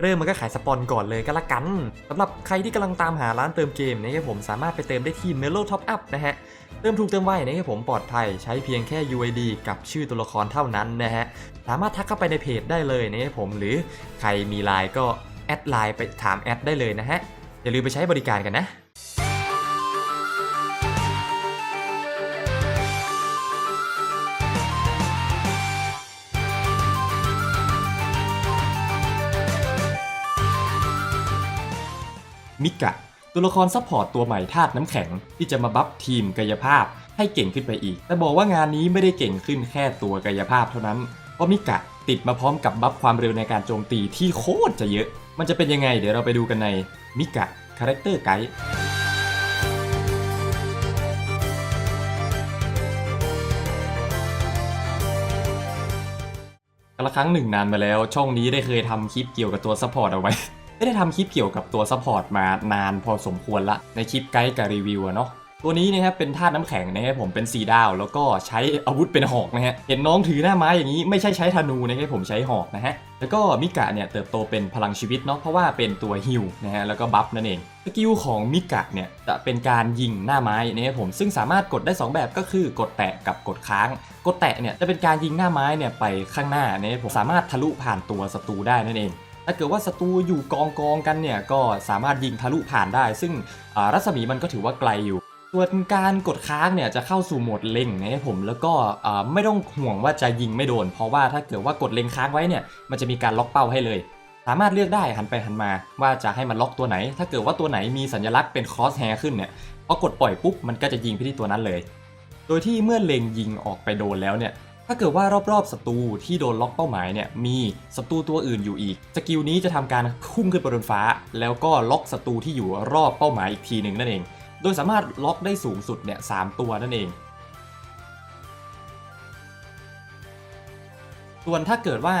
เริ่มมันก็ขายสปอนก่อนเลยก็แล้วกันสำหรับใครที่กำลังตามหาร้านเติมเกมนะครับผมสามารถไปเติมได้ที่ Melo Top Up นะฮะเติมถูกเติมไวนะครับผมปลอดภัยใช้เพียงแค่ UID กับชื่อตัวละครเท่านั้นนะฮะสามารถทักเข้าไปในเพจได้เลยนะครับผมหรือใครมีไลน์ก็แอดไลน์ไปถามแอดได้เลยนะฮะอย่าลืมไปใช้บริการกันนะ มิกะ ตัวละครซัพพอร์ตตัวใหม่ธาตุน้ำแข็ง ที่จะมาบัฟทีมกายภาพให้เก่งขึ้นไปอีก แต่บอกว่างานนี้ไม่ได้เก่งขึ้นแค่ตัวกายภาพเท่านั้น เพราะมิกะติดมาพร้อมกับบัฟความเร็วในการโจมตีที่โคตรจะเยอะ มันจะเป็นยังไงเดี๋ยวเราไปดูกันในมิกะคาแรคเตอร์ไกด์กละครั้งหนึ่งนานมาแล้ว ช่องนี้ได้เคยทำคลิปเกี่ยวกับตัวซัพพอร์ตเอาไว้ ไม่ได้ทำคลิปเกี่ยวกับตัวซัพพอร์ตมานานพอสมควรละ ในคลิปไกด์กับรีวิวอะเนาะตัวนี้นะครับเป็นธาตุน้ำแข็งนะครับผมเป็นสีดาว แล้วก็ใช้อาวุธเป็นหอกนะฮะเห็นน้องถือหน้าไม้อย่างนี้ไม่ใช่ใช้ธนูนะครับผมใช้หอกนะฮะแล้วก็มิกะเนี่ยเติบโตเป็นพลังชีวิตเนาะเพราะว่าเป็นตัวฮิลนะฮะแล้วก็บัฟนั่นเองสกิลของมิกะเนี่ยจะเป็นการยิงหน้าไม้นะครับผมซึ่งสามารถกดได้ 2 แบบก็คือกดแตะกับกดค้าง กดแตะเนี่ยจะเป็นการยิงหน้าไม้เนี่ยไปข้างหน้านะครับผมสามารถทะลุผ่านตัวศัตรูได้นั่นเอง ถ้าเกิดว่าศัตรูอยู่กองกองกันเนี่ยก็สามารถยิงทะลุผ่านได้ ซึ่งรัศมีมันก็ถือว่าไกลอยู่ส่วนการกดค้างเนี่ยจะเข้าสู่โหมดเล็งนะครับผมแล้วก็ไม่ต้องห่วงว่าจะยิงไม่โดน เพราะว่าถ้าเกิดว่ากดเล็งค้างไว้เนี่ยมันจะมีการล็อกเป้าให้เลย สามารถเลือกได้หันไปหันมาว่าจะให้มันล็อกตัวไหน ถ้าเกิดว่าตัวไหนมีสัญลักษณ์เป็นคอสแฮร์ขึ้นเนี่ยพอกดปล่อยปุ๊บมันก็จะยิงไปที่ตัวนั้นเลย โดยที่เมื่อเล็งยิงออกไปโดนแล้วเนี่ย ถ้าเกิดว่ารอบๆศัตรูที่โดนล็อกเป้าหมายเนี่ยมีศัตรูตัวอื่นอยู่อีก สกิลนี้จะทำการพุ่งขึ้นไปบนฟ้า แล้วก็ล็อกศัตรูที่อยู่รอบเป้าหมายอีกทีหนึ่งนั่นเอง โดยสามารถล็อกได้สูงสุดเนี่ยสามตัวนั่นเองส่วนถ้าเกิดว่า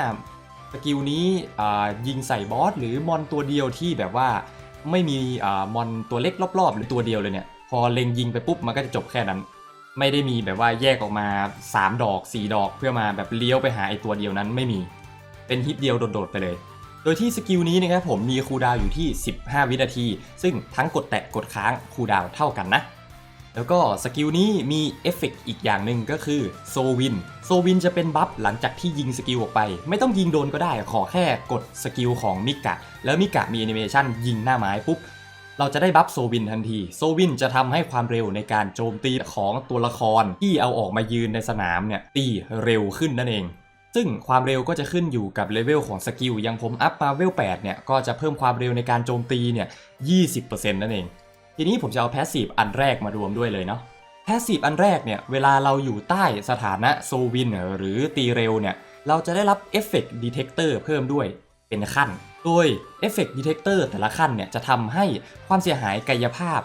สกิลนี้ยิงใส่บอสหรือมอนตัวเดียวที่แบบว่าไม่มีอมอนตัวเล็กรอบๆ หรือตัวเดียวเลยเนี่ย พอเล็งยิงไปปุ๊บมันก็จะจบแค่นั้น ไม่ได้มีแบบว่าแยกออกมา 3 ดอก 4 ดอกเพื่อมาแบบเลี้ยวไปหาไอตัวเดียวนั้นไม่มี เป็นฮิตเดียวโดดๆไปเลย โดยที่สกิลนี้นะครับผมมีคูลดาวอยู่ที่ 15 วินาที ซึ่งทั้งกดแตะกดค้างคูลดาวเท่ากันนะ แล้วก็สกิลนี้มีเอฟเฟกต์อีกอย่างหนึ่งก็คือโซวิน โซวินจะเป็นบัฟหลังจากที่ยิงสกิลออกไป ไม่ต้องยิงโดนก็ได้ขอแค่กดสกิลของมิกะ แล้วมิกะมีแอนิเมชันยิงหน้าไม้ปุ๊บ เราจะได้บัฟโซวินทันที โซวินจะทำให้ความเร็วในการโจมตีของตัวละครที่เอาออกมายืนในสนามเนี่ยตีเร็วขึ้นนั่นเองซึ่งความเร็วก็จะขึ้นอยู่กับเลเวลของสกิลอย่างผมอัพมาเวล 8 เนี่ย ก็จะเพิ่มความเร็วในการโจมตีเนี่ย 20%นั่นเอง ทีนี้ผมจะเอาแพสซีฟอันแรกมารวมด้วยเลยเนาะ แพสซีฟอันแรกเนี่ย เวลาเราอยู่ใต้สถานะโซวินหรือตีเร็วเนี่ย เราจะได้รับเอฟเฟกต์ดีเทคเตอร์เพิ่มด้วยเป็นขั้น โดยเอฟเฟกต์ดีเทคเตอร์แต่ละขั้นเนี่ยจะทำให้ความเสียหายกายภาพ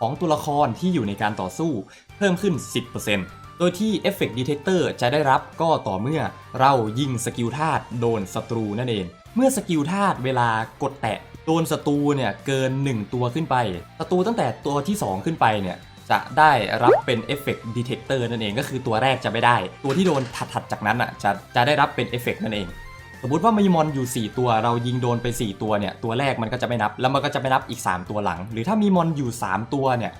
ของตัวละครที่อยู่ในการต่อสู้เพิ่มขึ้น 10%โดยที่เอฟเฟกต์ดีเทคเตอร์จะได้รับก็ต่อเมื่อเรายิงสกิลธาตุโดนศัตรูนั่นเอง เมื่อสกิลธาตุเวลากดแตะโดนศัตรูเนี่ยเกิน 1 ตัวขึ้นไปศัตรูตั้งแต่ตัวที่ 2 ขึ้นไปเนี่ยจะได้รับเป็นเอฟเฟกต์ดีเทคเตอร์นั่นเองก็คือตัวแรกจะไม่ได้ ตัวที่โดนถัดๆจากนั้นอะจะจะได้รับเป็นเอฟเฟกต์นั่นเอง สมมติว่ามีมอนอยู่ 4 ตัว เรายิงโดนไป 4 ตัวเนี่ยตัวแรกมันก็จะไม่นับ แล้วมันก็จะไม่นับอีก 3 ตัวหลัง หรือถ้ามีมอนอยู่ 3 ตัวเนี่ย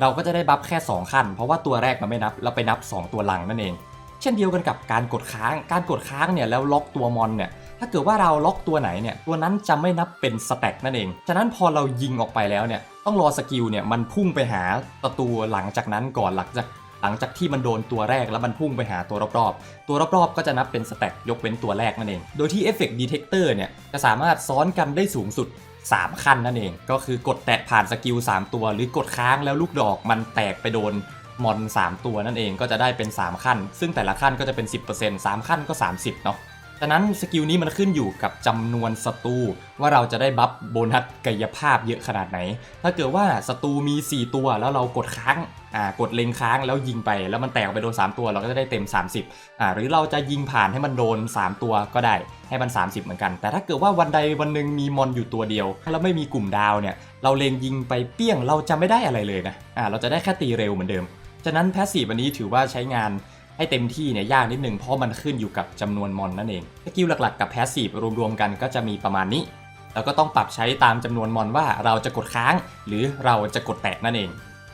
เราก็จะได้บัฟแค่ 2 ขั้น เพราะว่าตัวแรกมันไม่นับเราไปนับ 2 ตัวหลังนั่นเอง เช่นเดียวกันกับการกดค้าง การกดค้างเนี่ยแล้วล็อกตัวมอนเนี่ยถ้าเกิดว่าเราล็อกตัวไหนเนี่ยตัวนั้นจะไม่นับเป็นสแต็กนั่นเอง ฉะนั้นพอเรายิงออกไปแล้วเนี่ยต้องรอสกิลเนี่ยมันพุ่งไปหาประตูหลังจากนั้นก่อนหลังจาก ลังจากที่มันโดนตัวแรกแล้วมันพุ่งไปหาตัวรอบๆ ตัวรอบๆ ก็จะนับเป็นสแต็กยกเว้นตัวแรกนั่นเอง โดยที่เอฟเฟกต์ดีเทคเตอร์เนี่ยจะสามารถซ้อนกันได้สูงสุด 3 ขั้นนั่นเอง ก็คือกดแตะผ่านสกิล 3 ตัว หรือกดค้างแล้วลูกดอกมันแตกไปโดนมอน 3 ตัวนั่นเองก็จะได้เป็น 3 ขั้น ซึ่งแต่ละขั้นก็จะเป็น 10% 3 ขั้นก็ 30เนาะ ฉะนั้นสกิลนี้มันขึ้นอยู่กับจำนวนศัตรูว่าเราจะได้บัฟโบนัสกายภาพเยอะขนาดไหน ถ้าเกิดว่าศัตรูมี 4 ตัวแล้วเรากดค้างอ่ากดเล็งค้างแล้วยิงไป แล้วมันแตกไปโดน 3 ตัวเราก็จะได้เต็ม 30อ่าหรือเราจะยิงผ่านให้มันโดน 3 ตัวก็ได้ให้มัน 30 เหมือนกัน แต่ถ้าเกิดว่าวันใดวันหนึ่งมีมอนอยู่ตัวเดียวแล้วไม่มีกลุ่มดาวเนี่ยเราเล็งยิงไปเปี้ยงเราจะไม่ได้อะไรเลยนะอ่าเราจะได้แค่ตีเร็วเหมือนเดิม ฉะนั้นแพสซีฟวันนี้ถือว่าใช้งาน ให้เต็มที่เนี่ยยากนิดนึงเพราะมันขึ้นอยู่กับจำนวนมอนนั่นเองสกิลหลักๆ กับแพสซีฟรวมๆกันก็จะมีประมาณนี้ แล้วก็ต้องปรับใช้ตามจำนวนมอนว่าเราจะกดค้าง หรือเราจะกดแตะนั่นเอง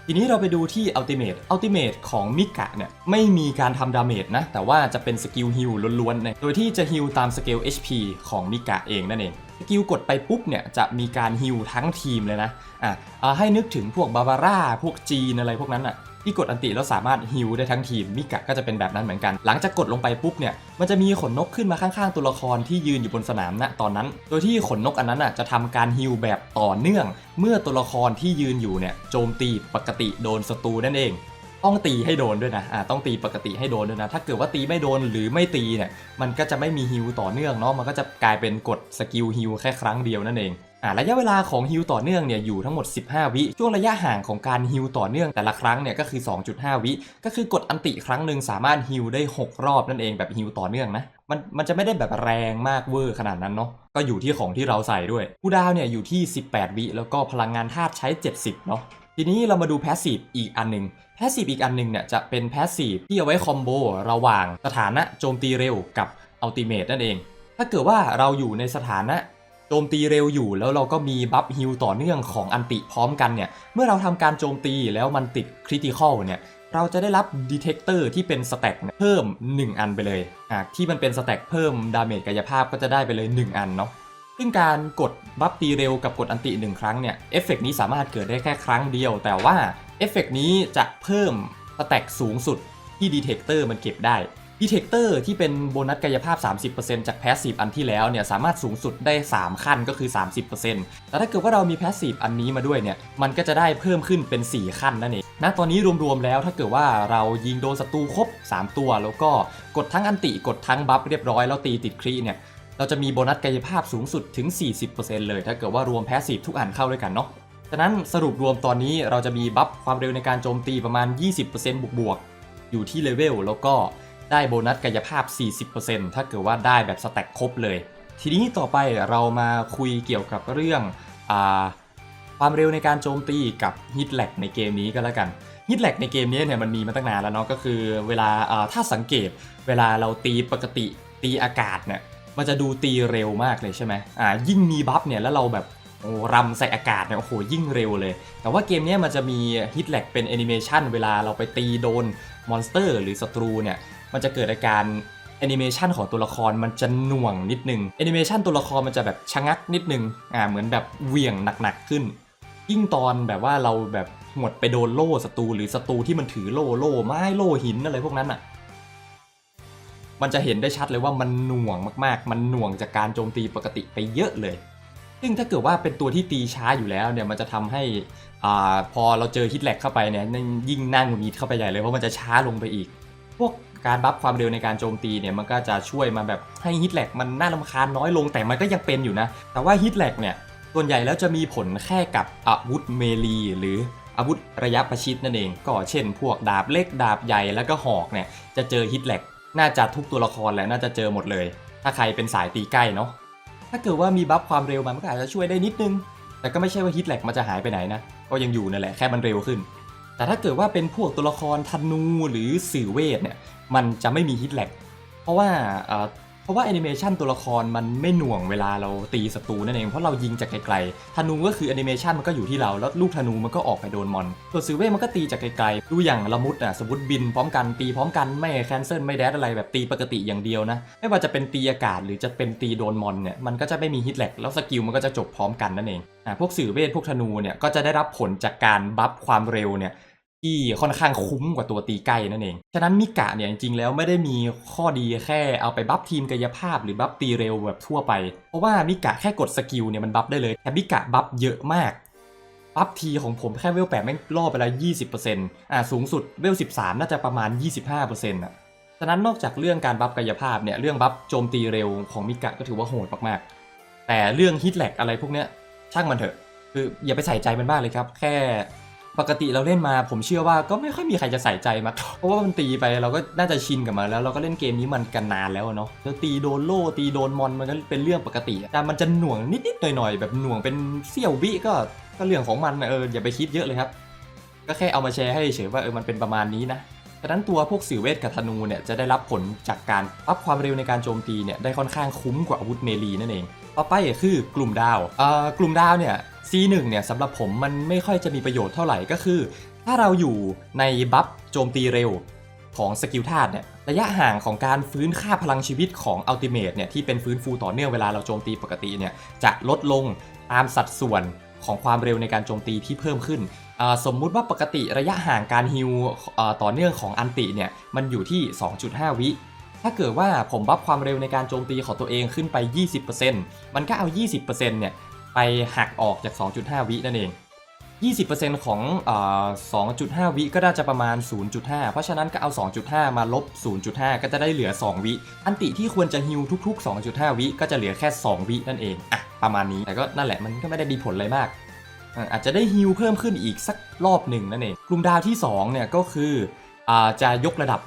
ทีนี้เราไปดูที่ Ultimate Ultimate ของมิกะเนี่ยไม่มีการทำดาเมจนะ แต่ว่าจะเป็นสกิลฮิลล้วนๆนะโดยที่จะฮิลตามสเกล HP ของมิกะเองนั่นเองสกิลกดไปปุ๊บเนี่ยจะมีการฮิลทั้งทีมเลยนะ อ่าให้นึกถึงพวกบาบาร่า พวกจีนอะไรพวกนั้นอะ ที่กดอันติแล้วสามารถฮิลได้ทั้งทีมมิกะก็จะเป็นแบบนั้นเหมือนกัน หลังจากกดลงไปปุ๊บเนี่ยมันจะมีขนนกขึ้นมาข้างๆตัวละครที่ยืนอยู่บนสนามณตอนนั้น โดยที่ขนนกอันนั้นอะจะทำการฮิลแบบต่อเนื่อง เมื่อตัวละครที่ยืนอยู่เนี่ยโจมตีปกติโดนศัตรูนั่นเองต้องตีให้โดนด้วยนะอ่าต้องตีปกติให้โดนด้วยนะ ถ้าเกิดว่าตีไม่โดนหรือไม่ตีเนี่ย มันก็จะไม่มีฮิลต่อเนื่องเนาะ มันก็จะกลายเป็นกดสกิลฮิลแค่ครั้งเดียวนั่นเอง อ่าระยะเวลาของฮิลต่อเนื่องเนี่ยอยู่ทั้งหมด 15 วิช่วงระยะห่างของการฮิลต่อเนื่องแต่ละครั้งเนี่ยก็คือ 2.5 วิ ก็คือกดอันติครั้งหนึ่งสามารถฮิลได้ 6 รอบนั่นเองแบบฮิลต่อเนื่องนะมันมันจะไม่ได้แบบแรงมากเวอร์ขนาดนั้นเนาะก็อยู่ที่ของที่เราใส่ด้วยคูดาวเนี่ยอยู่ที่ 18 วิแล้วก็พลังงานธาตุใช้ 70 เนาะทีนี้เรามาดูแพสซีฟอีกอันหนึ่งแพสซีฟอีกอันหนึ่งเนี่ยจะเป็นแพสซีฟที่เอาไว้คอมโบระหว่างสถานะโจมตีเร็วกับอัลติเมทนั่นเอง ถ้าเกิดว่าเราอยู่ในสถานะ จมตีเร็วอยู่แล้วเราก็มีบัฟฮิลต่อเนื่องของอันติพร้อมกันเนี่ย เมื่อเราทำการโจมตีแล้วมันติดคริติคอลเนี่ย เราจะได้รับดีเทคเตอร์ที่เป็นสแต็กเนี่ยเพิ่ม 1 อันไปเลยอะที่มันเป็นสแต็กเพิ่มดาเมจกายภาพก็จะได้ไปเลย 1 อันเนาะซึ่งการกดบัฟตีเร็วกับกดอันติหนึ่งครั้งเนี่ยเอฟเฟกนี้สามารถเกิดได้แค่ครั้งเดียว แต่ว่าเอฟเฟกนี้จะเพิ่มสแต็กสูงสุดที่ดีเทคเตอร์มันเก็บได้ ดีเทคเตอร์ที่เป็นโบนัสกายภาพ 30%จากแพสซีฟอันที่แล้วเนี่ยสามารถสูงสุดได้ 3 ขั้นก็คือ 30%แต่ถ้าเกิดว่าเรามีแพสซีฟอันนี้มาด้วยเนี่ยมันก็จะได้เพิ่มขึ้นเป็น 4 ขั้นนั่นเองณตอนนี้รวมๆแล้วถ้าเกิดว่าเรายิงโดนศัตรูครบ 3 ตัว แล้วก็กดทั้งอันติกดทั้งบัฟเรียบร้อยแล้วตีติดครีเนี่ยเราจะมีโบนัสกายภาพสูงสุดถึง 40%เลย ถ้าเกิดว่ารวมแพสซีฟทุกอันเข้าด้วยกันเนาะฉะนั้นสรุปรวมตอนนี้เราจะมีบัฟความเร็วในการโจมตีประมาณ 20%บวกๆอยู่ที่เลเวลแล้วก็ ได้โบนัสกายภาพ 40%ถ้าเกิดว่าได้แบบสแต็กครบเลย ทีนี้ต่อไปเรามาคุยเกี่ยวกับเรื่องอความเร็วในการโจมตีกับฮิตแลกในเกมนี้ก็แล้วกันฮิตแลกในเกมนี้เนี่ยมันมีมาตั้งนานแล้วเนาะก็คือเวลาถ้าสังเกตเวลาเราตีปกติตีอากาศเนี่ยมันจะดูตีเร็วมากเลยใช่ไหมอ่ายิ่งมีบัฟเนี่ยแล้วเราแบบโอ้รำใส่อากาศเนี่ยโอ้โหยิ่งเร็วเลย แต่ว่าเกมนี้มันจะมีฮิตแลกเป็นแอนิเมชันเวลาเราไปตีโดนมอนสเตอร์หรือศัตรูเนี่ย มันจะเกิดอาการแอนิเมชันของตัวละครมันจะหน่วงนิดนึงแอนิเมชันตัวละครมันจะแบบชะงักนิดนึงอ่าเหมือนแบบเหวี่ยงหนักๆขึ้น ยิ่งตอนแบบว่าเราแบบหมดไปโดนโล่ศัตรูหรือศัตรูที่มันถือโล่โล่ไม้โล่หินอะไรพวกนั้นอะมันจะเห็นได้ชัดเลยว่ามันหน่วงมากๆ มันหน่วงจากการโจมตีปกติไปเยอะเลย ซึ่งถ้าเกิดว่าเป็นตัวที่ตีช้าอยู่แล้วเนี่ยมันจะทำให้อ่าพอเราเจอฮิตแลกเข้าไปเนี่ยยิ่งนั่งหงุดหงิดเข้าไปใหญ่เลยเพราะมันจะช้าลงไปอีก พวก การบัฟความเร็วในการโจมตีเนี่ยมันก็จะช่วยมาแบบให้ฮิตแลกมันน่ารำคาญน้อยลงแต่มันก็ยังเป็นอยู่นะ แต่ว่าฮิตแลกเนี่ยส่วนใหญ่แล้วจะมีผลแค่กับอาวุธเมลี หรืออาวุธระยะประชิดนั่นเอง ก็เช่น พวกดาบเล็กดาบใหญ่แล้วก็หอกเนี่ยจะเจอฮิตแลกน่าจะทุกตัวละครแหละน่าจะเจอหมดเลย ถ้าใครเป็นสายตีใกล้เนาะถ้าเกิดว่ามีบัฟความเร็วมันก็อาจจะช่วยได้นิดนึง แต่ก็ไม่ใช่ว่าฮิตแลกมันจะหายไปไหนนะก็ยังอยู่นั่นแหละแค่มันเร็วขึ้น แต่ถ้าเกิดว่าเป็นพวกตัวละครธนูหรือสื่อเวทเนี่ยมันจะไม่มีฮิตแลกเพราะว่า เพราะว่าแอนิเมชันตัวละครมันไม่หน่วงเวลาเราตีศัตรูนั่นเองเพราะเรายิงจากไกลๆธนูก็คือแอนิเมชันมันก็อยู่ที่เราแล้วลูกธนูมันก็ออกไปโดนมอนส่วนสื่อเวทมันก็ตีจากไกลๆดูอย่างละมุดอะสมมติบินพร้อมกันตีพร้อมกันไม่แคนเซิลไม่แดดอะไรแบบตีปกติอย่างเดียวนะ ไม่ว่าจะเป็นตีอากาศหรือจะเป็นตีโดนมอนเนี่ยมันก็จะไม่มีฮิตแลกแล้วสกิลมันก็จะจบพร้อมกันนั่นเองอะพวกสื่อเวทพวกธนูเนี่ยก็จะได้รับผลจากการบัฟความเร็วเนี่ย ที่ค่อนข้างคุ้มกว่าตัวตีใกลนั่นเอง ฉะนั้นมิกะเนี่ยจริงๆแล้วไม่ได้มีข้อดีแค่เอาไปบัฟทีมกายภาพหรือบัฟตีเร็วแบบทั่วไป เพราะว่ามิกะแค่กดสกิลเนี่ยมันบัฟได้เลย แต่มิกะบัฟเยอะมาก บัฟทีของผมแค่เวลแปดแม่งล่อไปแล้ว20%อ่าสูงสุดเวล13น่าจะประมาณ25%อะ ฉะนั้นนอกจากเรื่องการบัฟกายภาพเนี่ยเรื่องบัฟโจมตีเร็วของมิกะก็ถือว่าโหดมากๆ แต่เรื่องฮิตแลกอะไรพวกเนี้ยช่างมันเถอะ คืออย่าไปใส่ใจมันมากเลยครับ แค่ ปกติเราเล่นมาผมเชื่อว่าก็ไม่ค่อยมีใครจะใส่ใจมากเพราะว่ามันตีไปเราก็น่าจะชินกับมันแล้ว เราก็เล่นเกมนี้มันกันนานแล้วเนาะแล้วตีโดนโล่ตีโดนมอนมันก็เป็นเรื่องปกติ แต่มันจะหน่วงนิดๆหน่อยๆแบบหน่วงเป็นเสี้ยววิก็ก็เรื่องของมันเอออย่าไปคิดเยอะเลยครับ ก็แค่เอามาแชร์ให้เฉยว่าเออมันเป็นประมาณนี้นะฉะนั้นตัวพวกสื่อเวทกับธนูเนี่ยจะได้รับผลจากการอัพความเร็วในการโจมตีเนี่ยได้ค่อนข้างคุ้มกว่าอาวุธเมลีนั่นเอง ต่อไปคือกลุ่มดาวกลุ่มดาวเนี่ย C1 เนี่ยสำหรับผมมันไม่ค่อยจะมีประโยชน์เท่าไหร่ก็คือ ถ้าเราอยู่ในบัฟโจมตีเร็วของสกิลธาตุเนี่ยระยะห่างของการฟื้นค่าพลังชีวิตของอัลติเมทเนี่ยที่เป็นฟื้นฟูต่อเนื่องเวลาเราโจมตีปกติเนี่ยจะลดลงตามสัดส่วนของความเร็วในการโจมตีที่เพิ่มขึ้น สมมุติว่าปกติระยะห่างการฮิวต่อเนื่องของอันติเนี่ยมันอยู่ที่ 2.5 วิ ถ้าเกิดว่าผมบัฟความเร็วในการโจมตีของตัวเองขึ้นไป 20%มันก็เอา 20%เนี่ยไปหักออกจาก 2.5 วินั่นเอง 20%ของอ2.5 วิก็น่าจะประมาณ 0.5 เพราะฉะนั้นก็เอา 2.5 มาลบ 0.5 ก็จะได้เหลือ 2 วิ อันติที่ควรจะฮิวทุก ๆ 2.5 วิก็จะเหลือแค่ 2 วินั่นเอง อะ ประมาณนี้ แต่ก็นั่นแหละ มันก็ไม่ได้มีผลอะไรมาก อาจจะได้ฮิวเพิ่มขึ้นอีกสักรอบหนึ่งนั่นเอง กลุ่มดาวที่ 2 เนี่ยก็คืออจะยกระดับ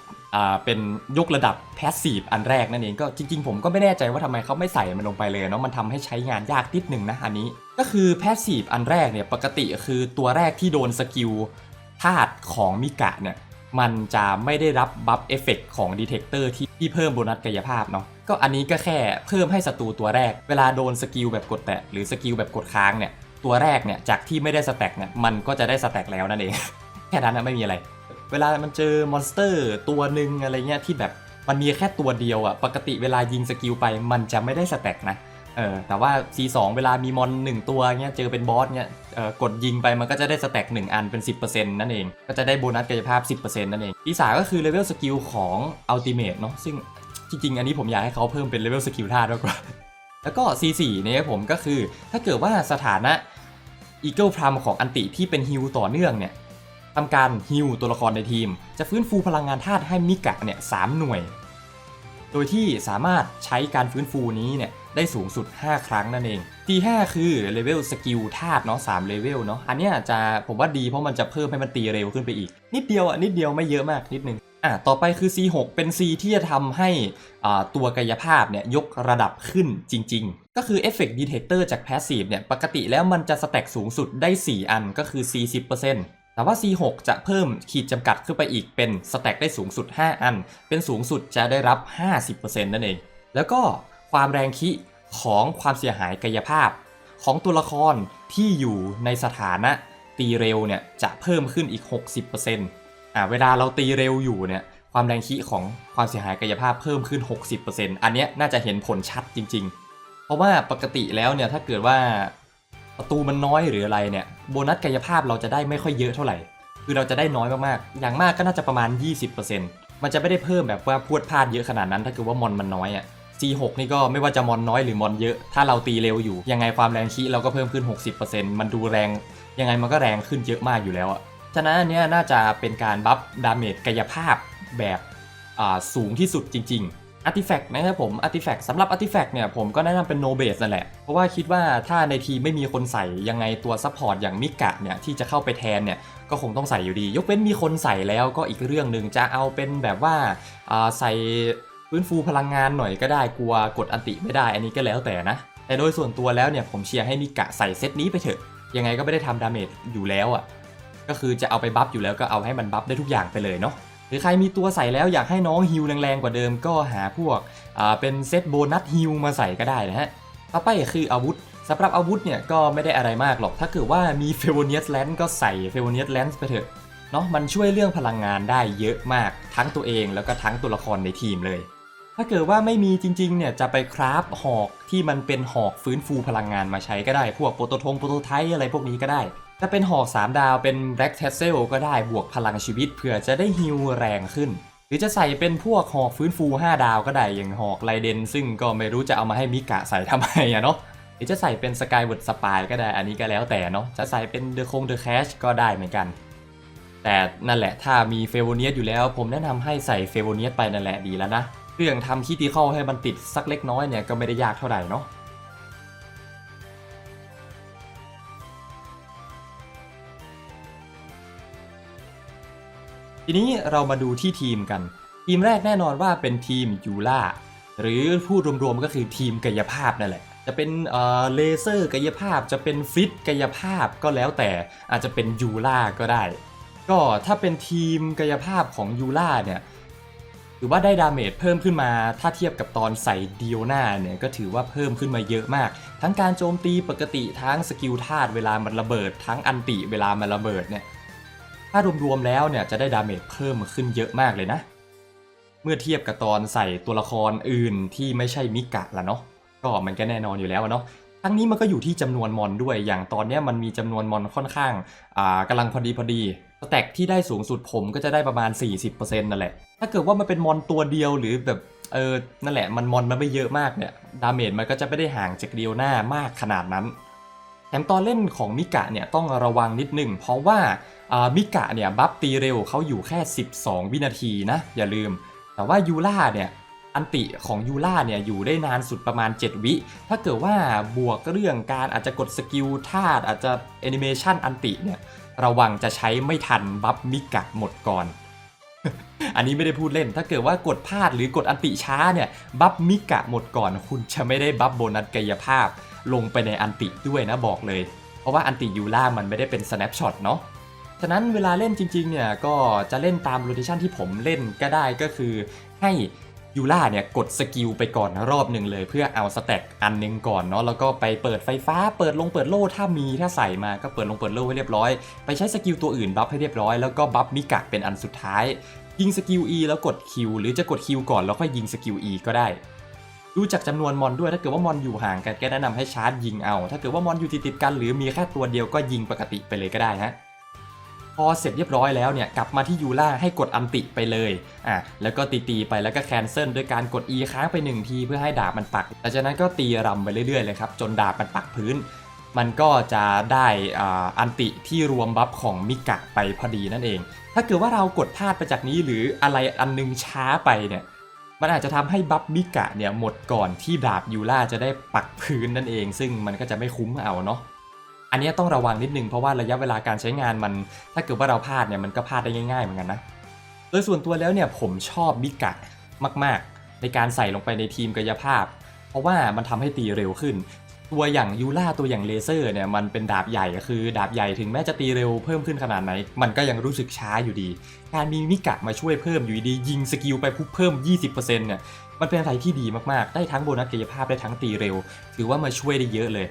เป็นยกระดับแพสซีฟอันแรกนั่นเองก็จริงๆ ผมก็ไม่แน่ใจว่าทำไมเขาไม่ใส่มันลงไปเลยเนาะมันทำให้ใช้งานยากนิดหนึ่งนะอันนี้ ก็คือแพสซีฟอันแรกเนี่ยปกติคือตัวแรกที่โดนสกิลธาตุของมิกะเนี่ยมันจะไม่ได้รับบัฟเอฟเฟกของดีเทคเตอร์ที่ที่เพิ่มโบนัสกายภาพเนาะก็อันนี้ก็แค่เพิ่มให้ศัตรูตัวแรก เวลาโดนสกิลแบบกดแตะหรือสกิลแบบกดค้างเนี่ยตัวแรกเนี่ยจากที่ไม่ได้สแต็กเนี่ยมันก็จะได้สแต็กแล้วนั่นเองแค่นั้นนะไม่มีอะไร เวลามันเจอมอนสเตอร์ตัวหนึ่งอะไรเงี้ยที่แบบมันมีแค่ตัวเดียวอะ่ะปกติเวลายิงสกิลไปมันจะไม่ได้สแต็กนะเออแต่ว่า C2 เวลามีมอนหนึ่งตัวเงี้ยเจอเป็นบอสเงี้ยเออกดยิงไปมันก็จะได้สแต็กหนึ่งอันเป็น 10%นั่นเอง ก็จะได้โบนัสกายภาพ 10%นั่นเองที่สามก็คือเลเวลสกิลของอัลติเมทเนาะซึ่งจริงๆ อันนี้ผมอยากให้เขาเพิ่มเป็นเลเวลสกิลท่ามากกว่า แล้วก็ C4 เนี่ยผมก็คือถ้าเกิดว่าสถานะ Eagle p r u m ของอันติที่เป็นฮิวต่อเนื่องเนี่ย ทำการฮิวตัวละครในทีม จะฟื้นฟูพลังงานธาตุให้มิกะเนี่ยสหน่วย โดยที่สามารถใช้การฟื้นฟูนี้เนี่ยได้สูงสุด 5 ครั้งนั่นเองที่5คือเลเวลสกิลธาตุเนาะ3เลเวลเนาะอันเนี้ยจะผมว่าดีเพราะมันจะเพิ่มให้มันตีเร็วขึ้นไปอีก นิดเดียวอะนิดเดียวไม่เยอะมากนิดนึงอะต่อไปคือ C6 เป็น C ที่จะทำให้ตัวกายภาพเนี่ยยกระดับขึ้นจริง ๆ ก็คือ Effect Detector จาก Passive เนี่ยปกติแล้วมันจะสแต็กสูงสุดได้ 4 อันก็คือ 40% แต่ว่า C6 จะเพิ่มขีดจำกัดขึ้นไปอีกเป็นสแต็กได้สูงสุด 5 อัน เป็นสูงสุดจะได้รับ 50%นั่นเอง แล้วก็ความแรงคิของความเสียหายกายภาพ ของตัวละครที่อยู่ในสถานะตีเร็วเนี่ยจะเพิ่มขึ้นอีก 60%อ่าเวลาเราตีเร็วอยู่เนี่ยความแรงคิของความเสียหายกายภาพเพิ่มขึ้น 60%อันเนี้ยน่าจะเห็นผลชัดจริง ๆ เพราะว่าปกติแล้วเนี่ยถ้าเกิดว่า ประตูมันน้อยหรืออะไรเนี่ยโบนัสกายภาพเราจะได้ไม่ค่อยเยอะเท่าไหร่ คือเราจะได้น้อยมากๆ อย่างมากก็น่าจะประมาณ 20%มันจะไม่ได้เพิ่มแบบว่าพรวดพลาดเยอะขนาดนั้น ถ้าเกิดว่ามอนมันน้อยอะ C6 นี่ก็ไม่ว่าจะมอนน้อยหรือมอนเยอะ ถ้าเราตีเร็วอยู่ ยังไงความแรงคีเราก็เพิ่มขึ้น 60%มันดูแรง ยังไงมันก็แรงขึ้นเยอะมากอยู่แล้วอะ ฉะนั้นอันเนี้ยน่าจะเป็นการบัฟดาเมจกายภาพแบบอ่าสูงที่สุดจริง ๆ อาร์ติแฟกต์นะครับผมอาร์ติแฟกต์สำหรับอาร์ติแฟกต์เนี่ยผมก็แนะนำเป็นโนเบสนั่นแหละ เพราะว่าคิดว่าถ้าในทีไม่มีคนใส่ยังไงตัวซัพพอร์ตอย่างมิกะเนี่ยที่จะเข้าไปแทนเนี่ยก็คงต้องใส่อยู่ดี ยกเว้นมีคนใส่แล้วก็อีกเรื่องหนึ่งจะเอาเป็นแบบว่าาใส่ฟื้นฟูพลังงานหน่อยก็ได้กลัวกดอันติไม่ได้อันนี้ก็แล้วแต่นะ แต่โดยส่วนตัวแล้วเนี่ยผมเชียร์ให้มิกะใส่เซตนี้ไปเถอะ ยังไงก็ไม่ได้ทำดาเมจอยู่แล้วอะก็คือจะเอาไปบัฟอยู่แล้วก็เอาให้มันบัฟได้ทุกอย่างไปเลยเนาะ หรือใครมีตัวใส่แล้วอยากให้น้องฮิวแรงๆกว่าเดิมก็หาพวกเป็นเซตโบนัสฮิวมาใส่ก็ได้นะฮะต่อไปคืออาวุธสำหรับอาวุธเนี่ยก็ไม่ได้อะไรมากหรอก ถ้าเกิดว่ามีเฟเวเนียสแลนก็ใส่เฟเวเนียสแลนไปเถอะเนาะมันช่วยเรื่องพลังงานได้เยอะมากทั้งตัวเองแล้วก็ทั้งตัวละครในทีมเลย ถ้าเกิดว่าไม่มีจริงๆเนี่ยจะไปคราฟหอกที่มันเป็นหอกฟื้นฟูพลังงานมาใช้ก็ได้ พวกโปรโตทงโปรโตไทป์อะไรพวกนี้ก็ได้ ถ้าเป็นหอก 3 ดาวเป็นแบล็กเทสเซลก็ได้บวกพลังชีวิตเผื่อจะได้ฮิวแรงขึ้น หรือจะใส่เป็นพวกหอกฟื้นฟู 5 ดาวก็ได้อย่างหอกไรเดน ซึ่งก็ไม่รู้จะเอามาให้มิกะใส่ทำไมอะเนาะหรือจะใส่เป็นสกายเวิร์ดสปายก็ได้อันนี้ก็แล้วแต่เนาะจะใส่เป็นเดอะคงเดอะแคชก็ได้เหมือนกัน แต่นั่นแหละถ้ามีเฟโวเนียสอยู่แล้ว ผมแนะนำให้ใส่เฟโวเนียสไปนั่นแหละดีแล้วนะเรื่องทำคีติเข้าให้มันติดสักเล็กน้อยเนี่ยก็ไม่ได้ยากเท่าไหร่เนาะ ทีนี้เรามาดูที่ทีมกัน ทีมแรกแน่นอนว่าเป็นทีมยูล่าหรือพูดรวมๆก็คือทีมกายภาพนั่นแหละ จะเป็นเออเลเซอร์กายภาพจะเป็นฟิตกายภาพก็แล้วแต่อาจจะเป็นยูล่าก็ได้ ก็ถ้าเป็นทีมกายภาพของยูล่าเนี่ยถือว่าได้ดาเมจเพิ่มขึ้นมา ถ้าเทียบกับตอนใส่ดิโอนาเนี่ยก็ถือว่าเพิ่มขึ้นมาเยอะมาก ทั้งการโจมตีปกติทั้งสกิลธาตุเวลามันระเบิด ทั้งอันติเวลามันระเบิดเนี่ย ถ้ารวมๆแล้วเนี่ยจะได้ดาเมจเพิ่มขึ้นเยอะมากเลยนะ เมื่อเทียบกับตอนใส่ตัวละครอื่นที่ไม่ใช่มิกะละเนาะก็มันก็แน่นอนอยู่แล้วอะเนาะทั้งนี้มันก็อยู่ที่จำนวนมอนด้วยอย่างตอนเนี้ยมันมีจำนวนมอนค่อนข้างอ่ากำลังพอดีพอดีสแต็กที่ได้สูงสุดผมก็จะได้ประมาณ 40%นั่นแหละ ถ้าเกิดว่ามันเป็นมอนตัวเดียวหรือแบบเออนั่นแหละมันมอนมันไม่เยอะมากเนี่ยดาเมจมันก็จะไม่ได้ห่างจากเดียวหน้ามากขนาดนั้น มตอนเล่นของมิกะเนี่ยต้องระวังนิดนึงเพราะว่าอ่ามิกะเนี่ยบัฟตีเร็วเขาอยู่แค่ 12 วินาทีนะอย่าลืม แต่ว่ายูล่าเนี่ยอันติของยูล่าเนี่ยอยู่ได้นานสุดประมาณ 7 วิ ถ้าเกิดว่าบวกเรื่องการอาจจะกดสกิลธาตุอาจจะแอนิเมชันอันติเนี่ยระวังจะใช้ไม่ทันบัฟมิกะหมดก่อน อันนี้ไม่ได้พูดเล่น ถ้าเกิดว่ากดพลาดหรือกดอันติช้าเนี่ยบัฟมิกะหมดก่อน คุณจะไม่ได้บัฟโบนัสกายภาพ ลงไปในอันติด้วยนะบอกเลย เพราะว่าอันติยูล่ามันไม่ได้เป็น snapshot เนาะฉะนั้นเวลาเล่นจริงๆเนี่ยก็จะเล่นตามโร t ชันที่ผมเล่นก็ได้ก็คือ ให้ยูล่าเนี่ยกดสกิลไปก่อนรอบหนึ่งเลย เพื่อเอาสแต็กอันหนึงก่อนเนาะแล้วก็ไปเปิดไฟฟ้าเปิดลงเปิดโล่ถ้ามีถ้าใส่มาก็เปิดลงเปิดโล่ให้เรียบร้อย ไปใช้สกิลตัวอื่นบัฟให้เรียบร้อยแล้วก็บัฟมิกะเป็นอันสุดท้าย ยิงสกิล E แล้วกด Q หรือจะกด Q ก่อนแล้วค่อยยิงสกิล E ก็ได้ ดูจากจำนวนมอนด้วยถ้าเกิดว่ามอนอยู่ห่างกันก็แนะนำให้ชาร์จยิงเอา ถ้าเกิดว่ามอนอยู่ติดๆกันหรือมีแค่ตัวเดียวก็ยิงปกติไปเลยก็ได้ฮะพอเสร็จเรียบร้อยแล้วเนี่ยกลับมาที่ยูล่าให้กดอันติไปเลยอะแล้วก็ตีๆไปแล้วก็แคนเซิลด้วยการกด E ค้างไปหนึ่งทีเพื่อให้ดาบมันปักหลังจากนั้นก็ตีรำไปเรื่อยๆเลยครับจนดาบมันปักพื้น มันก็จะได้อ่าอันติที่รวมบัฟของมิกะไปพอดีนั่นเอง ถ้าเกิดว่าเรากดพลาดไปจากนี้หรืออะไรอันนึงช้าไปเนี่ย มันอาจจะทำให้บัฟบิกะเนี่ยหมดก่อนที่ดาบยูล่าจะได้ปักพื้นนั่นเอง ซึ่งมันก็จะไม่คุ้มเอาเนาะอันนี้ต้องระวังนิดนึงเพราะว่าระยะเวลาการใช้งานมัน ถ้าเกิดว่าเราพลาดเนี่ยมันก็พลาดได้ง่ายๆเหมือนกันนะโดยส่วนตัวแล้วเนี่ยผมชอบบิกะมากๆ ในการใส่ลงไปในทีมกายภาพ เพราะว่ามันทำให้ตีเร็วขึ้น ตัวอย่างยูล่าตัวอย่างเลเซอร์เนี่ยมันเป็นดาบใหญ่คือ ดาบใหญ่ถึงแม้จะตีเร็วเพิ่มขึ้นขนาดไหน มันก็ยังรู้สึกช้าอยู่ดี การมีมิกะมาช่วยเพิ่มอยู่ดียิงสกิลไปปุ๊บเพิ่ม 20%เนี่ยมันเป็นอะไรที่ดีมากๆ ได้ทั้งโบนัสกายภาพได้ทั้งตีเร็ว ถือว่ามาช่วยได้เยอะเลย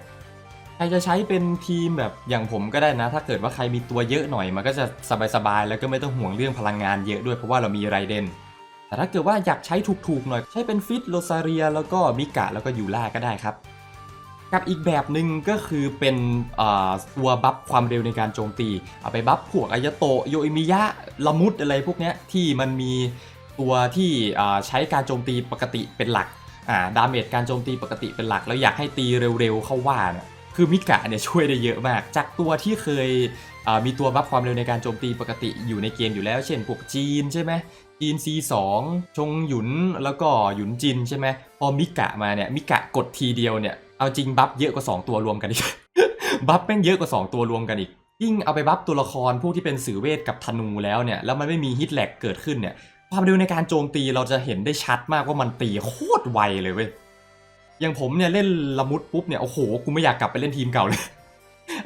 ใครจะใช้เป็นทีมแบบอย่างผมก็ได้นะ ถ้าเกิดว่าใครมีตัวเยอะหน่อยมันก็จะสบายๆแล้วก็ไม่ต้องห่วงเรื่องพลังงานเยอะด้วยเพราะว่าเรามีไรเดนแต่ถ้าเกิดว่าอยากใช้ถูกๆหน่อยใช้เป็นฟิตโรซาเรียแล้วก็มิกะแล้วก็ยูล่าก็ได้ครับ กับอีกแบบหนึ่งก็คือเป็นตัวบัฟความเร็วในการโจมตี เอาไปบัฟพวกอายโตโยอิมิยะละมุดอะไรพวกนี้ที่มันมีตัวที่ใช้การโจมตีปกติเป็นหลักอ่าดาเมจการโจมตีปกติเป็นหลัก แล้วอยากให้ตีเร็วๆเข้าว่าเนี่ยคือมิกะเนี่ยช่วยได้เยอะมาก จากตัวที่เคยมีตัวบัฟความเร็วในการโจมตีปกติอยู่ในเกมอยู่แล้ว เช่นพวกจีนใช่ไหมจีน C2 ชงหยุนแล้วก็หยุนจินใช่ไหมพอมิกะมาเนี่ยมิกะกดทีเดียวเนี่ยเอาจริงบัฟเยอะกว่า 2 ตัวรวมกันอีก บัฟแม่งเยอะกว่า 2 ตัวรวมกันอีก ยิ่งเอาไปบัฟตัวละครพวกที่เป็นสื่อเวทกับธนูแล้วเนี่ย แล้วมันไม่มีฮิตแลกเกิดขึ้นเนี่ย ความเร็วในการโจมตีเราจะเห็นได้ชัดมากว่ามันตีโคตรไวเลยเว้ย อย่างผมเนี่ยเล่นละมุดปุ๊บเนี่ย โอ้โห กูไม่อยากกลับไปเล่นทีมเก่าเลย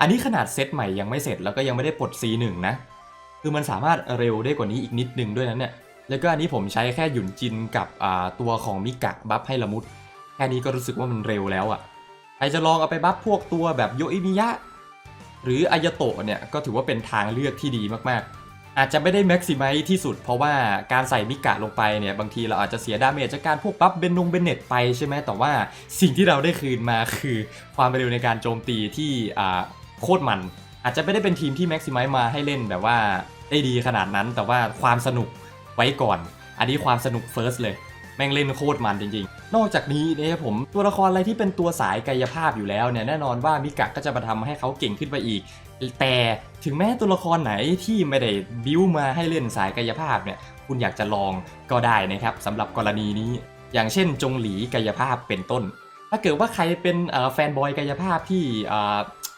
อันนี้ขนาดเซตใหม่ยังไม่เสร็จแล้วก็ยังไม่ได้ปลด C1 นะ คือมันสามารถเร็วได้กว่านี้อีกนิดนึงด้วยนะเนี่ย แล้วก็อันนี้ผมใช้แค่หยุนจินกับอ่าตัวของมิกะบัฟให้ละมุด แค่นี้ก็รู้สึกว่ามันเร็วแล้วอะ่ะ ใครจะลองเอาไปบัฟพวกตัวแบบโยอิมิยะ หรืออายาโตะเนี่ยก็ถือว่าเป็นทางเลือกที่ดีมากๆ อาจจะไม่ได้แม็กซิมัยที่สุด เพราะว่าการใส่มิกะลงไปเนี่ยบางทีเราอาจจะเสียดาเมจจากการพวกบัฟเบนนงเบนเน็ตไปใช่ไหมแต่ว่าสิ่งที่เราได้คืนมาคือความเร็วในการโจมตีที่อ่าโคตรมัน อาจจะไม่ได้เป็นทีมที่แม็กซิมัยมาให้เล่นแบบว่าได้ดีขนาดนั้นแต่ว่าความสนุกไว้ก่อน อันนี้ความสนุกเฟิร์สเลย แม่งเล่นโคตรมันจริงๆ นอกจากนี้เนี่ยผมตัวละครอะไรที่เป็นตัวสายกายภาพอยู่แล้วเนี่ยแน่นอนว่ามิกะก็จะมาทำให้เขาเก่งขึ้นไปอีก แต่ถึงแม้ตัวละครไหนที่ไม่ได้บิวมาให้เล่นสายกายภาพเนี่ยคุณอยากจะลองก็ได้นะครับสำหรับกรณีนี้ อย่างเช่น จงหลีกายภาพเป็นต้น ถ้าเกิดว่าใครเป็นแฟนบอยกายภาพที่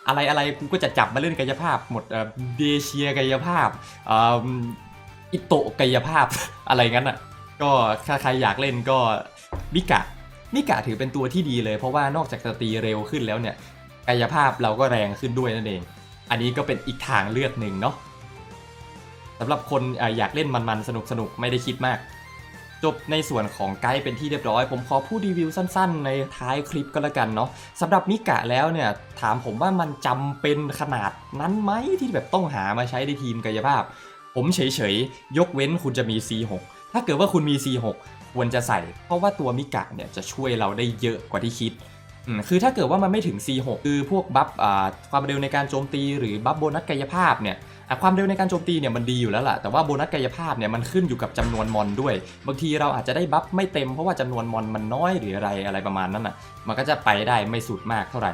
อะไรอะไรกูก็จะจับมาเล่นกายภาพ หมดเดเชียกายภาพอิโตกายภาพอะไรงั้นอะ ก็ถ้าใครอยากเล่นก็มิกะมิกะถือเป็นตัวที่ดีเลย เพราะว่านอกจากจะตีเร็วขึ้นแล้วเนี่ยกายภาพเราก็แรงขึ้นด้วยนั่นเอง อันนี้ก็เป็นอีกทางเลือกหนึ่งเนาะสำหรับคนอออยากเล่นมันๆ สนุกๆ ไม่ได้คิดมาก จบในส่วนของไกด์เป็นที่เรียบร้อย ผมขอพูดรีวิวสั้นๆ ในท้ายคลิปก็แล้วกันเนาะสำหรับมิกะแล้วเนี่ย ถามผมว่ามันจำเป็นขนาดนั้นไหมที่แบบต้องหามาใช้ในทีมกายภาพ ผมเฉยๆ ยกเว้นคุณจะมี C6 ถ้าเกิดว่าคุณมี C6 ควรจะใส่ เพราะว่าตัวมิกะเนี่ยจะช่วยเราได้เยอะกว่าที่คิดอืมคือถ้าเกิดว่ามันไม่ถึง C6 คือพวกบัฟอ่าความเร็วในการโจมตี หรือบัฟโบนัสกายภาพเนี่ยความเร็วในการโจมตีเนี่ยมันดีอยู่แล้วล่ะ แต่ว่าโบนัสกายภาพเนี่ยมันขึ้นอยู่กับจำนวนมอนด้วย บางทีเราอาจจะได้บัฟไม่เต็มเพราะว่าจำนวนมอนมันน้อยหรืออะไรอะไรประมาณนั้นอะ มันก็จะไปได้ไม่สุดมากเท่าไหร่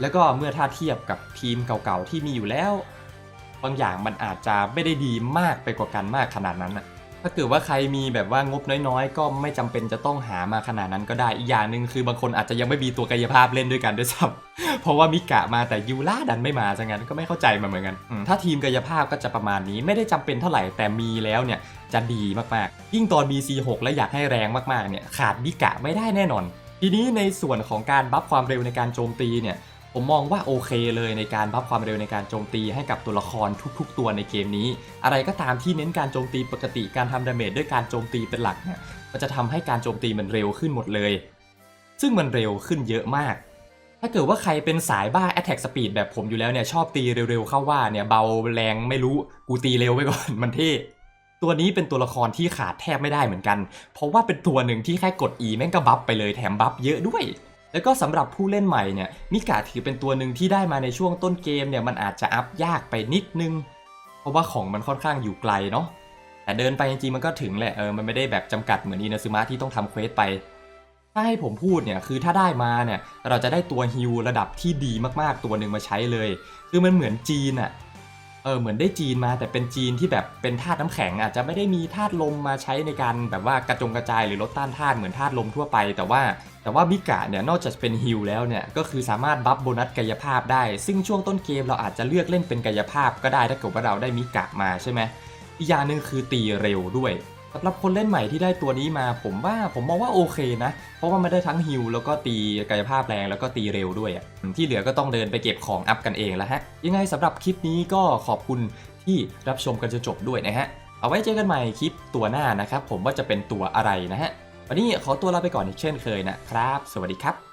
แล้วก็เมื่อถ้าเทียบกับทีมเก่าๆที่มีอยู่แล้ว บางอย่างมันอาจจะไม่ได้ดีมากไปกว่ากันมากขนาดนั้นอะ ถ้าเกิดว่าใครมีแบบว่างบน้อยๆ ก็ไม่จำเป็นจะต้องหามาขนาดนั้นก็ได้ อีกอย่างหนึ่งคือบางคนอาจจะยังไม่มีตัวกายภาพเล่นด้วยกันด้วยซ้ำเพราะว่ามิกะมาแต่ยูล่าดันไม่มาซะงั้นก็ไม่เข้าใจมาเหมือนกัน ถ้าทีมกายภาพก็จะประมาณนี้ไม่ได้จำเป็นเท่าไหร่แต่มีแล้วเนี่ยจะดีมากๆ ยิ่งตอนมี C6 และอยากให้แรงมากๆเนี่ยขาดมิกะไม่ได้แน่นอน ทีนี้ในส่วนของการบัฟความเร็วในการโจมตีเนี่ย ผมมองว่าโอเคเลยในการบัฟความเร็วในการโจมตีให้กับตัวละครทุก ๆ ตัวในเกมนี้ อะไรก็ตามที่เน้นการโจมตีปกติการทำดาเมจด้วยการโจมตีเป็นหลักเนี่ยมันจะทำให้การโจมตีมันเร็วขึ้นหมดเลย ซึ่งมันเร็วขึ้นเยอะมาก ถ้าเกิดว่าใครเป็นสายบ้า Attack Speed แบบผมอยู่แล้วเนี่ยชอบตีเร็วๆเข้าว่าเนี่ยเบาแรงไม่รู้กูตีเร็วไปก่อนมันเท่ตัวนี้เป็นตัวละครที่ขาดแทบไม่ได้เหมือนกัน เพราะว่าเป็นตัวหนึ่งที่แค่กด E แม่งก็บัฟไปเลยแถมบัฟเยอะด้วย แล้วก็สำหรับผู้เล่นใหม่เนี่ยมิกาถือเป็นตัวหนึ่งที่ได้มาในช่วงต้นเกมเนี่ยมันอาจจะอัพยากไปนิดนึง เพราะว่าของมันค่อนข้างอยู่ไกลเนาะแต่เดินไปจริงๆมันก็ถึงแหละเออมันไม่ได้แบบจำกัดเหมือนอินาซึมะที่ต้องทำเควสไป ถ้าให้ผมพูดเนี่ยคือถ้าได้มาเนี่ยเราจะได้ตัวฮิลระดับที่ดีมากๆตัวหนึ่งมาใช้เลย คือมันเหมือนจีนอะ เออเหมือนได้จีนมาแต่เป็นจีนที่แบบเป็นธาตุน้ำแข็ง อาจจะไม่ได้มีธาตุลมมาใช้ในการแบบว่ากระจงกระจายหรือลดต้านธาตุเหมือนธาตุลมทั่วไป แต่ว่าแต่ว่ามิกะเนี่ยนอกจากเป็นฮิลแล้วเนี่ยก็คือสามารถบัฟโบนัสกายภาพได้ ซึ่งช่วงต้นเกมเราอาจจะเลือกเล่นเป็นกายภาพก็ได้ถ้าเกิดว่าเราได้มิกะมาใช่ไหมอีกอย่างหนึ่งคือตีเร็วด้วย สำหรับคนเล่นใหม่ที่ได้ตัวนี้มาผมว่าผมมองว่าโอเคนะ เพราะว่ามันได้ทั้งฮิลแล้วก็ตีกายภาพแรงแล้วก็ตีเร็วด้วยอะ่ะที่เหลือก็ต้องเดินไปเก็บของอัพกันเองแล้วฮะ ยังไงสำหรับคลิปนี้ก็ขอบคุณที่รับชมกันจนจบด้วยนะฮะ เอาไว้เจอกันใหม่คลิปตัวหน้านะครับผมว่าจะเป็นตัวอะไรนะฮะ วันนี้ขอตัวลาไปก่อนเช่นเคยนะครับ สวัสดีครับ